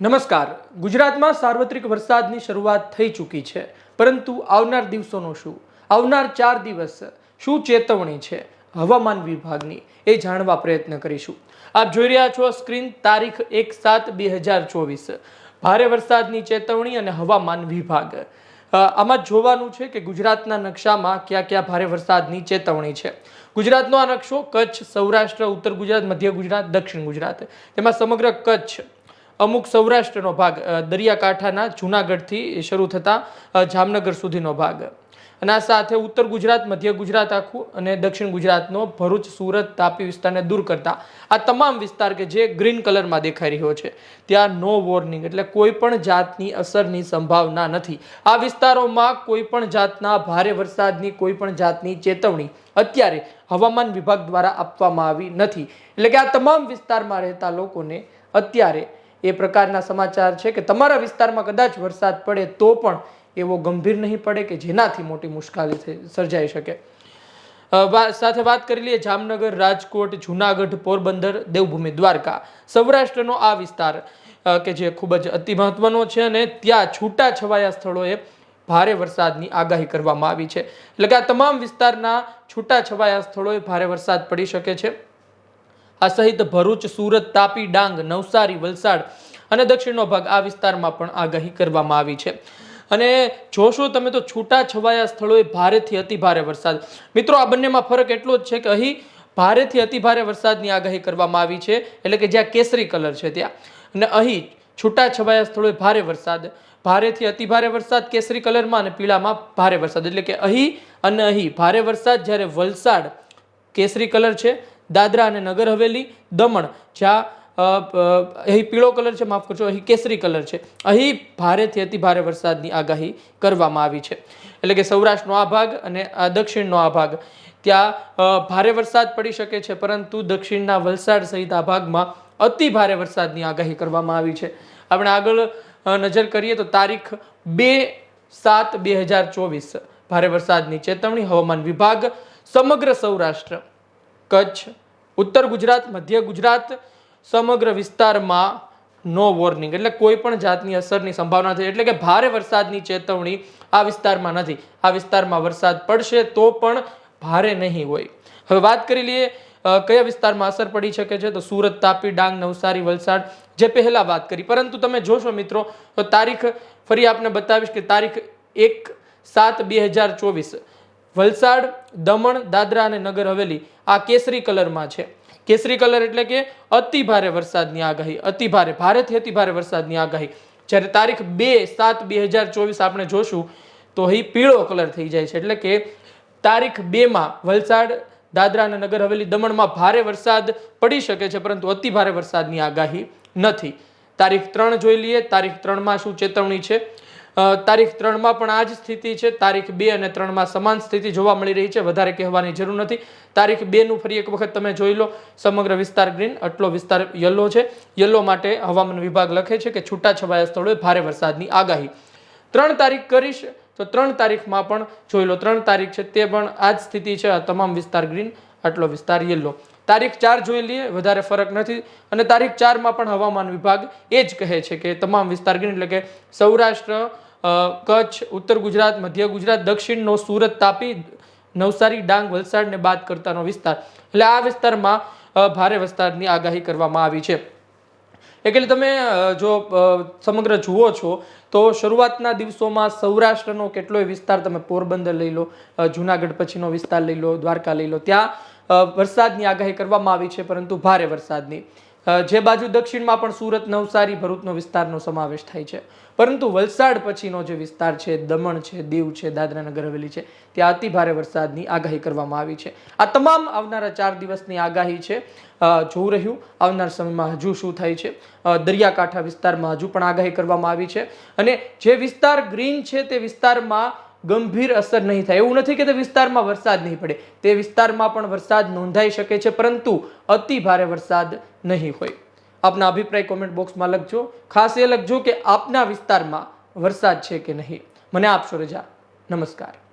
નમસ્કાર. ગુજરાતમાં સાર્વત્રિક વરસાદની શરૂઆત થઈ ચૂકી છે, પરંતુ આવનાર દિવસોનો શું? આવનાર ચાર દિવસ શું ચેતવણી છે હવામાન વિભાગની એ જાણવા પ્રયત્ન કરીશું. આપ જોઈ રહ્યા છો સ્ક્રીન તારીખ એક સાત બે હજાર ચોવીસ. ભારે વરસાદની ચેતવણી અને હવામાન વિભાગ. આમાં જોવાનું છે કે ગુજરાતના નકશામાં ક્યાં ક્યાં ભારે વરસાદની ચેતવણી છે. ગુજરાતનો આ નકશો કચ્છ, સૌરાષ્ટ્ર, ઉત્તર ગુજરાત, મધ્ય ગુજરાત, દક્ષિણ ગુજરાત. તેમાં સમગ્ર કચ્છ અમુક સૌરાષ્ટ્રનો ભાગ દરિયાકાંઠાના જૂનાગઢથી શરૂ થતા જામનગર સુધીનો ભાગ. અને આ સાથે ઉત્તર ગુજરાત, મધ્ય ગુજરાત આખું અને દક્ષિણ ગુજરાતનો ભરૂચ, સુરત, તાપી વિસ્તારને દૂર કરતા આ તમામ વિસ્તાર કે જે ગ્રીન કલરમાં દેખાઈ રહ્યો છે, ત્યાં નો વોર્નિંગ એટલે કોઈ પણ જાતની અસરની સંભાવના નથી. આ વિસ્તારોમાં કોઈ પણ જાતના ભારે વરસાદની, કોઈ પણ જાતની ચેતવણી અત્યારે હવામાન વિભાગ દ્વારા આપવામાં આવી નથી. એટલે કે આ તમામ વિસ્તારમાં રહેતા લોકોને અત્યારે એ પ્રકારના સમાચાર છે કે તમારા વિસ્તારમાં કદાચ વરસાદ પડે તો પણ એવો ગંભીર નહીં પડે કે જેનાથી મોટી મુશ્કેલી સર્જાઈ શકે. સાથે વાત કરી લઈએ જામનગર, રાજકોટ, જુનાગઢ, પોરબંદર, દેવભૂમિ, દ્વારકા. સૌરાષ્ટ્રનો આ વિસ્તાર કે જે ખૂબ જ અતિ મહત્વનો છે અને ત્યાં છૂટા છવાયા સ્થળોએ ભારે વરસાદની આગાહી કરવામાં આવી છે. એટલે કે આ તમામ વિસ્તારના છૂટા છવાયા સ્થળોએ ભારે વરસાદ પડી શકે છે. આ સહિત ભરૂચ, સુરત, તાપી, ડાંગ, નવસારી, વલસાડ અને દક્ષિણનો ભાગ આ વિસ્તારમાં પણ આગાહી કરવામાં આવી છે. અને જોશો તમે તો છૂટા છવાયા સ્થળોએ ભારેથી અતિ ભારે વરસાદ. મિત્રો, આ બંનેમાં ફરક એટલો જ છે કે અહીં ભારેથી અતિ ભારે વરસાદની આગાહી કરવામાં આવી છે. એટલે કે જ્યાં કેસરી કલર છે ત્યાં. અને અહીં છૂટા છવાયા સ્થળોએ ભારે વરસાદ. ભારેથી અતિ ભારે વરસાદ કેસરી કલરમાં અને પીળામાં ભારે વરસાદ. એટલે કે અહીં અને અહીં ભારે વરસાદ જ્યારે વલસાડ કેસરી કલર છે દાદરા અને નગર હવેલી, દમણ, જ્યાં અહીં પીળો કલર છે, માફ કરજો, અહીં કેસરી કલર છે. અહીં ભારેથી અતિ ભારે વરસાદની આગાહી કરવામાં આવી છે. એટલે કે સૌરાષ્ટ્રનો આ ભાગ અને આ દક્ષિણનો આ ભાગ. ત્યાં ભારે વરસાદ પડી શકે છે, પરંતુ દક્ષિણના વલસાડ સહિત આ ભાગમાં અતિ ભારે વરસાદની આગાહી કરવામાં આવી છે. આપણે આગળ નજર કરીએ તો તારીખ બે સાત બે હજાર ચોવીસ, ભારે વરસાદની ચેતવણી હવામાન વિભાગ, સમગ્ર સૌરાષ્ટ્ર. કચ્છ, ઉત્તર ગુજરાત, મધ્ય ગુજરાત, સમગ્ર વિસ્તારમાં નો વોર્નિંગ એટલે કોઈ પણ જાતની અસરની સંભાવના છે. એટલે કે ભારે વરસાદની ચેતવણી આ વિસ્તારમાં નથી. આ વિસ્તારમાં વરસાદ પડશે તો પણ ભારે નહીં હોય. હવે વાત કરી લઈએ કયા વિસ્તારમાં અસર પડી શકે છે? તો સુરત, તાપી, ડાંગ, નવસારી, વલસાડ જે પહેલાં વાત કરી. પરંતુ તમે જોશો મિત્રો, તો તારીખ ફરી આપને બતાવીશ કે તારીખ એક સાત બે હજાર ચોવીસ. વલસાડ, દમણ, દાદરા અને નગર હવેલી આ કેસરી કલરમાં છે. કેસરી કલર એટલે કે અતિ ભારે વરસાદની આગાહી, અતિ ભારે, ભારેથી અતિ ભારે વરસાદની આગાહી. જ્યારે તારીખ બે સાત બે હજાર ચોવીસ આપણે જોશું, તો અહીં પીળો કલર થઈ જાય છે. એટલે કે તારીખ બેમાં વલસાડ, દાદરા અને નગર હવેલી દમણમાં ભારે વરસાદ પડી શકે છે, પરંતુ અતિ ભારે વરસાદની આગાહી નથી. તારીખ ત્રણ જોઈ લઈએ. તારીખ ત્રણમાં શું ચેતવણી છે? તારીખ ત્રણમાં પણ આ જ સ્થિતિ છે. તારીખ બે અને ત્રણમાં સમાન સ્થિતિ જોવા મળી રહી છે. વધારે કહેવાની જરૂર નથી. તારીખ બેનું ફરી એક વખત તમે જોઈ લો. સમગ્ર વિસ્તાર ગ્રીન, આટલો વિસ્તાર યલો છે. યલો માટે હવામાન વિભાગ લખે છે કે છૂટાછવાયા સ્થળોએ ભારે વરસાદની આગાહી. ત્રણ તારીખ કરીશ તો ત્રણ તારીખમાં પણ જોઈ લો. ત્રણ તારીખ છે તે પણ આ જ સ્થિતિ છે. આ તમામ વિસ્તાર ગ્રીન, આટલો વિસ્તાર યલો. તારીખ ચાર જોઈ લઈએ, વધારે ફરક નથી. અને તારીખ ચારમાં પણ હવામાન વિભાગ એ જ કહે છે કે તમામ વિસ્તાર ગ્રીન એટલે કે સૌરાષ્ટ્ર કચ્છ, ઉત્તર ગુજરાત, મધ્ય ગુજરાત, દક્ષિણનો સુરત તાપી, નવસારી, ડાંગ, વલસાડને બાદ કરતાનો વિસ્તાર. એટલે આ વિસ્તારમાં ભારે વરસાદની આગાહી કરવામાં આવી છે. એટલે તમે જો સમગ્ર જુઓ છો, તો શરૂઆતના દિવસોમાં સૌરાષ્ટ્રનો કેટલોય વિસ્તાર તમે પોરબંદર લઈ લો જુનાગઢ પછીનો વિસ્તાર લઈ લો, દ્વારકા લઈ લો, ત્યાં વરસાદની આગાહી કરવામાં આવી છે, પરંતુ ભારે વરસાદની. જે બાજુ દક્ષિણમાં પણ સુરત, નવસારી, ભરૂચનો વિસ્તારનો સમાવેશ થાય છે. પરંતુ વલસાડ પછીનો જે વિસ્તાર છે, દમણ છે, દીવ છે દાદરા નગર હવેલી છે, ત્યાં અતિ ભારે વરસાદની આગાહી કરવામાં આવી છે. આ તમામ આવનારા ચાર દિવસની આગાહી છે જોઈ રહ્યું. આવનાર સમયમાં હજુ શું થાય છે? દરિયાકાંઠા વિસ્તારમાં હજુ પણ આગાહી કરવામાં આવી છે. અને જે વિસ્તાર ગ્રીન છે, તે વિસ્તારમાં ગંભીર અસર નહીં થાય. એવું નથી કે તે વિસ્તારમાં વરસાદ નહીં પડે. તે વિસ્તારમાં પણ વરસાદ નોંધાઈ શકે છે, પરંતુ અતિ ભારે વરસાદ નહીં હોય. આપના અભિપ્રાય કોમેન્ટ બોક્સમાં લખજો. ખાસ એ લખજો કે આપના વિસ્તારમાં વરસાદ છે કે નહીં. મને આપશો રજા. નમસ્કાર.